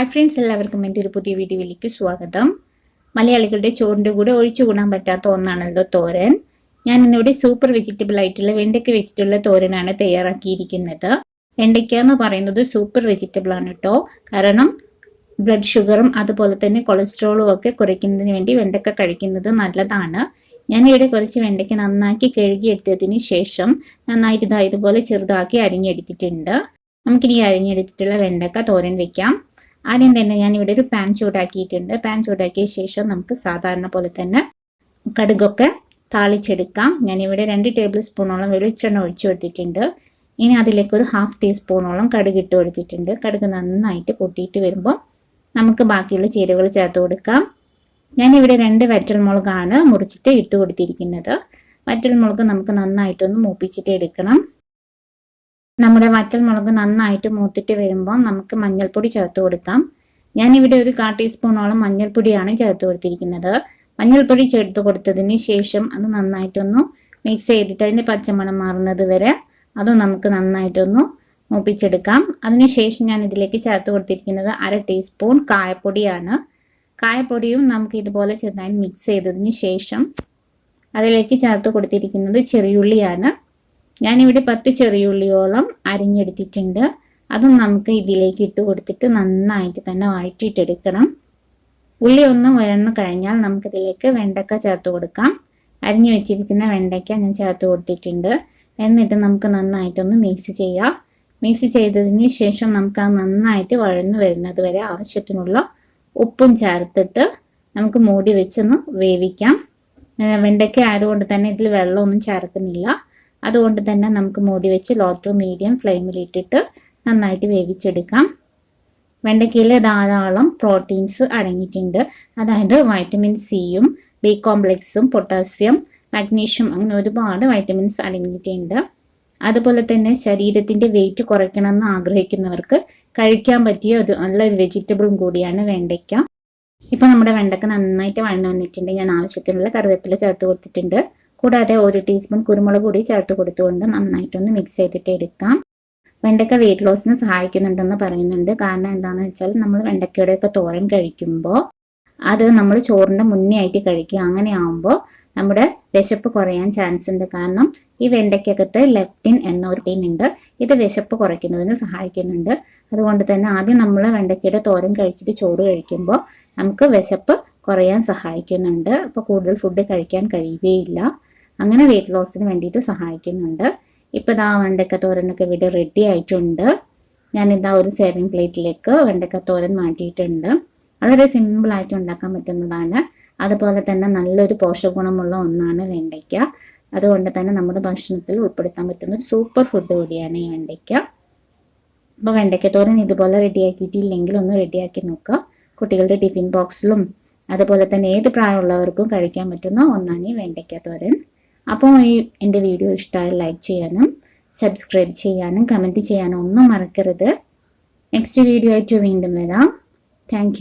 Hi friends എല്ലാവർക്കും എന്റെ ഒരു പുതിയ വീഡിയോയിലേക്ക് സ്വാഗതം. മലയാളികളുടെ ചോറിന്റെ കൂടെ ഒഴിച്ചു കൂടാൻ പറ്റാത്ത ഒന്നാണല്ലോ തോരൻ. ഞാൻ ഇന്നിവിടെ സൂപ്പർ വെജിറ്റബിൾ ആയിട്ടുള്ള വെണ്ടയ്ക്ക വെച്ചിട്ടുള്ള തോരനാണ് തയ്യാറാക്കിയിരിക്കുന്നത്. വെണ്ടയ്ക്ക എന്ന് പറയുന്നത് സൂപ്പർ വെജിറ്റബിൾ ആണ് കേട്ടോ കാരണം ബ്ലഡ് ഷുഗറും അതുപോലെ തന്നെ കൊളസ്ട്രോളും ഒക്കെ കുറയ്ക്കുന്നതിന് വേണ്ടി വെണ്ടയ്ക്ക കഴിക്കുന്നത് നല്ലതാണ്. ഞാനിവിടെ കുറച്ച് വെണ്ടയ്ക്ക നന്നാക്കി കഴുകിയെടുത്തതിന് ശേഷം നന്നായിട്ട് ഇതായതുപോലെ ചെറുതാക്കി അരിഞ്ഞെടുത്തിട്ടുണ്ട്. നമുക്കിനി അരിഞ്ഞെടുത്തിട്ടുള്ള വെണ്ടക്ക തോരൻ വെക്കാം. ആദ്യം തന്നെ ഞാൻ ഇവിടെ ഒരു പാൻ ചൂടാക്കിയിട്ടുണ്ട്. പാൻ ചൂടാക്കിയ ശേഷം നമുക്ക് സാധാരണ പോലെ തന്നെ കടുകൊക്കെ താളിച്ചെടുക്കാം. ഞാനിവിടെ രണ്ട് ടേബിൾ സ്പൂണോളം വെളിച്ചെണ്ണ ഒഴിച്ചു കൊടുത്തിട്ടുണ്ട്. ഇനി അതിലേക്ക് ഒരു ഹാഫ് ടീസ്പൂണോളം കടുക് ഇട്ട് കൊടുത്തിട്ടുണ്ട്. കടുക് നന്നായിട്ട് പൊട്ടിയിട്ട് വരുമ്പോൾ നമുക്ക് ബാക്കിയുള്ള ചേരുവകൾ ചേർത്ത് കൊടുക്കാം. ഞാനിവിടെ രണ്ട് വറ്റൽമുളകാണ് മുറിച്ചിട്ട് ഇട്ട് കൊടുത്തിരിക്കുന്നത്. വറ്റൽമുളക് നമുക്ക് നന്നായിട്ടൊന്ന് മൂപ്പിച്ചിട്ട് എടുക്കണം. നമ്മുടെ വറ്റൽമുളക് നന്നായിട്ട് മൂത്തിട്ട് വരുമ്പോൾ നമുക്ക് മഞ്ഞൾപ്പൊടി ചേർത്ത് കൊടുക്കാം. ഞാൻ ഇവിടെ ഒരു കാ ടീസ്പൂണോളം മഞ്ഞൾപ്പൊടിയാണ് ചേർത്ത് കൊടുത്തിരിക്കുന്നത്. മഞ്ഞൾപ്പൊടി ചേർത്ത് കൊടുത്തതിന് ശേഷം അത് നന്നായിട്ടൊന്ന് മിക്സ് ചെയ്തിട്ട് അതിന്റെ പച്ചമണം മാറുന്നത് വരെ അതും നമുക്ക് നന്നായിട്ടൊന്ന് മൂപ്പിച്ചെടുക്കാം. അതിനുശേഷം ഞാൻ ഇതിലേക്ക് ചേർത്ത് കൊടുത്തിരിക്കുന്നത് അര ടീസ്പൂൺ കായപ്പൊടിയാണ്. കായപ്പൊടിയും നമുക്ക് ഇതുപോലെ ചെറുതായി മിക്സ് ചെയ്തതിന് ശേഷം അതിലേക്ക് ചേർത്ത് കൊടുത്തിരിക്കുന്നത് ചെറിയുള്ളിയാണ്. ഞാനിവിടെ പത്ത് ചെറിയുള്ളിയോളം അരിഞ്ഞെടുത്തിട്ടുണ്ട്. അതും നമുക്ക് ഇതിലേക്ക് ഇട്ട് കൊടുത്തിട്ട് നന്നായിട്ട് തന്നെ വഴറ്റിയിട്ടെടുക്കണം. ഉള്ളി ഒന്ന് വഴന്നു കഴിഞ്ഞാൽ നമുക്കിതിലേക്ക് വെണ്ടക്ക ചേർത്ത് കൊടുക്കാം. അരിഞ്ഞു വെച്ചിരിക്കുന്ന വെണ്ടയ്ക്ക ഞാൻ ചേർത്ത് കൊടുത്തിട്ടുണ്ട്. എന്നിട്ട് നമുക്ക് നന്നായിട്ടൊന്ന് മിക്സ് ചെയ്യാം. മിക്സ് ചെയ്തതിന് ശേഷം നമുക്ക് അത് നന്നായിട്ട് വഴന്നു വരുന്നത് വരെ ആവശ്യത്തിനുള്ള ഉപ്പും ചേർത്തിട്ട് നമുക്ക് മൂടി വെച്ചൊന്ന് വേവിക്കാം. വെണ്ടയ്ക്ക ആയതുകൊണ്ട് തന്നെ ഇതിൽ വെള്ളമൊന്നും ചേർക്കുന്നില്ല. അതുകൊണ്ട് തന്നെ നമുക്ക് മൂടി വെച്ച് ലോ ടു മീഡിയം ഫ്ലെയിമിലിട്ടിട്ട് നന്നായിട്ട് വേവിച്ചെടുക്കാം. വെണ്ടയ്ക്കയിൽ ധാരാളം പ്രോട്ടീൻസ് അടങ്ങിയിട്ടുണ്ട്. അതായത് വൈറ്റമിൻ സിയും ബി കോംപ്ലെക്സും പൊട്ടാസ്യം മഗ്നീഷ്യം അങ്ങനെ ഒരുപാട് വൈറ്റമിൻസ് അടങ്ങിയിട്ടുണ്ട്. അതുപോലെ തന്നെ ശരീരത്തിന്റെ വെയിറ്റ് കുറയ്ക്കണമെന്ന് ആഗ്രഹിക്കുന്നവർക്ക് കഴിക്കാൻ പറ്റിയ ഒരു നല്ലൊരു വെജിറ്റബിളും കൂടിയാണ് വെണ്ടയ്ക്ക. ഇപ്പോൾ നമ്മുടെ വെണ്ടയ്ക്ക നന്നായിട്ട് വഴന്നു വന്നിട്ടുണ്ട്. ഞാൻ ആവശ്യത്തിനുള്ള കറിവേപ്പില ചേർത്ത് കൊടുത്തിട്ടുണ്ട്. കൂടാതെ ഒരു ടീസ്പൂൺ കുരുമുളക് കൂടി ചേർത്ത് കൊടുത്തുകൊണ്ട് നന്നായിട്ടൊന്ന് മിക്സ് ചെയ്തിട്ട് എടുക്കാം. വെണ്ടയ്ക്ക വെയിറ്റ് ലോസിന് സഹായിക്കുന്നുണ്ടെന്ന് പറയുന്നുണ്ട്. കാരണം എന്താണെന്ന് വെച്ചാൽ നമ്മൾ വെണ്ടയ്ക്കയുടെയൊക്കെ തോരൻ കഴിക്കുമ്പോൾ അത് നമ്മൾ ചോറിന്റെ മുന്നേ ആയിട്ട് കഴിക്കുക. അങ്ങനെ ആകുമ്പോൾ നമ്മുടെ വിശപ്പ് കുറയാൻ ചാൻസ് ഉണ്ട്. കാരണം ഈ വെണ്ടയ്ക്കകത്ത് ലെപ്റ്റിൻ എന്ന ഒരു ടീൻ ഉണ്ട്. ഇത് വിശപ്പ് കുറയ്ക്കുന്നതിന് സഹായിക്കുന്നുണ്ട്. അതുകൊണ്ട് തന്നെ ആദ്യം നമ്മൾ വെണ്ടയ്ക്കയുടെ തോരൻ കഴിച്ചിട്ട് ചോറ് കഴിക്കുമ്പോൾ നമുക്ക് വിശപ്പ് കുറയാൻ സഹായിക്കുന്നുണ്ട്. അപ്പോൾ കൂടുതൽ ഫുഡ് കഴിക്കാൻ കഴിയുകയില്ല. അങ്ങനെ വെയിറ്റ് ലോസിന് വേണ്ടിയിട്ട് സഹായിക്കുന്നുണ്ട്. ഇപ്പോൾ ഇതാ വെണ്ടക്ക തോരനൊക്കെ ഇവിടെ റെഡി ആയിട്ടുണ്ട്. ഞാനിതാ ഒരു സേവിങ് പ്ലേറ്റിലേക്ക് വെണ്ടക്ക തോരൻ മാറ്റിയിട്ടുണ്ട്. വളരെ സിമ്പിളായിട്ട് ഉണ്ടാക്കാൻ പറ്റുന്നതാണ്. അതുപോലെ തന്നെ നല്ലൊരു പോഷകഗുണമുള്ള ഒന്നാണ് വെണ്ടയ്ക്ക. അതുകൊണ്ട് തന്നെ നമ്മുടെ ഭക്ഷണത്തിൽ ഉൾപ്പെടുത്താൻ പറ്റുന്ന ഒരു സൂപ്പർ ഫുഡ് കൂടിയാണ് ഈ വെണ്ടയ്ക്ക. അപ്പോൾ വെണ്ടയ്ക്ക തോരൻ ഇതുപോലെ റെഡിയാക്കിയിട്ടില്ലെങ്കിൽ ഒന്ന് റെഡിയാക്കി നോക്കുക. കുട്ടികളുടെ ടിഫിൻ ബോക്സിലും അതുപോലെ തന്നെ ഏത് പ്രായമുള്ളവർക്കും കഴിക്കാൻ പറ്റുന്ന ഒന്നാണ് ഈ വെണ്ടയ്ക്ക തോരൻ. അപ്പോൾ ഈ എന്റെ വീഡിയോ ഇഷ്ടമായി ലൈക്ക് ചെയ്യാനും സബ്സ്ക്രൈബ് ചെയ്യാനും കമന്റ് ചെയ്യാനും ഒന്നും മറക്കരുത്. നെക്സ്റ്റ് വീഡിയോ ആയിട്ട് വീണ്ടും വരാം. താങ്ക്